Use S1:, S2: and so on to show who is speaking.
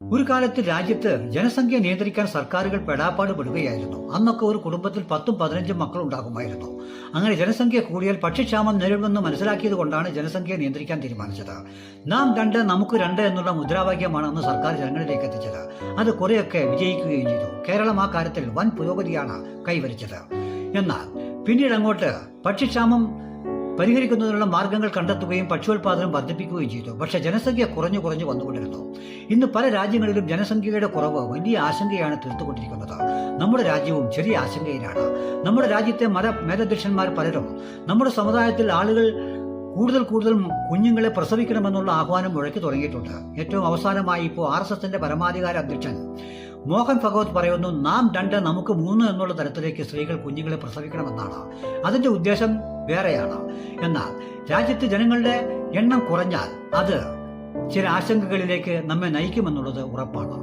S1: ഒരു കാലത്ത് രാജ്യത്ത് ജനസംഖ്യ നിയന്ത്രിക്കാൻ സർക്കാരുകൾ പെടാപ്പാട് പെടുകയായിരുന്നു അന്നൊക്കെ ഒരു കുടുംബത്തിൽ പത്തും പതിനഞ്ചും മക്കൾ ഉണ്ടാകുമായിരുന്നു. അങ്ങനെ ജനസംഖ്യ കൂടിയാൽ പക്ഷിക്ഷാമം നേരിടുമെന്ന് മനസ്സിലാക്കിയത് കൊണ്ടാണ് ജനസംഖ്യ നിയന്ത്രിക്കാൻ തീരുമാനിച്ചത്. നാം രണ്ട് നമുക്ക് രണ്ട് എന്നുള്ള മുദ്രാവാക്യമാണ് അന്ന് സർക്കാർ ജനങ്ങളിലേക്ക് എത്തിച്ചത്. അത് കുറെയൊക്കെ വിജയിക്കുകയും ചെയ്തു. കേരളം ആ കാര്യത്തിൽ വൻ പുരോഗതിയാണ് കൈവരിച്ചത്. എന്നാൽ പിന്നീട് അങ്ങോട്ട് ഭക്ഷ്യക്ഷാമം പരിഹരിക്കുന്നതിനുള്ള മാർഗങ്ങൾ കണ്ടെത്തുകയും ഭക്ഷ്യോൽപാദനം വർദ്ധിപ്പിക്കുകയും ചെയ്തു. പക്ഷേ ജനസംഖ്യ കുറഞ്ഞു കുറഞ്ഞു വന്നുകൊണ്ടിരുന്നു. ഇന്ന് പല രാജ്യങ്ങളിലും ജനസംഖ്യയുടെ കുറവ് വലിയ ആശങ്കയാണ് തീർത്തുകൊണ്ടിരിക്കുന്നത്. നമ്മുടെ രാജ്യവും ചെറിയ ആശങ്കയിലാണ്. നമ്മുടെ രാജ്യത്തെ മത മേധദക്ഷന്മാർ പലരും നമ്മുടെ സമുദായത്തിൽ ആളുകൾ കൂടുതൽ കൂടുതൽ കുഞ്ഞുങ്ങളെ പ്രസവിക്കണമെന്നുള്ള ആഹ്വാനം മുഴക്കി തുടങ്ങിയിട്ടുണ്ട്. ഏറ്റവും അവസാനമായി ഇപ്പോൾ ആർ എസ് എസിന്റെ പരമാധികാര അധ്യക്ഷൻ മോഹൻ ഭഗവത് പറയുന്നു നാം രണ്ട് നമുക്ക് മൂന്ന് എന്നുള്ള തരത്തിലേക്ക് സ്ത്രീകൾ കുഞ്ഞുങ്ങളെ പ്രസവിക്കണമെന്നാണ്. അതിന്റെ ഉദ്ദേശം വേറെയാണ്. എന്നാൽ രാജ്യത്ത് ജനങ്ങളുടെ എണ്ണം കുറഞ്ഞാൽ അത് ചില ആശങ്കകളിലേക്ക് നമ്മെ നയിക്കുമെന്നുള്ളത് ഉറപ്പാണ്.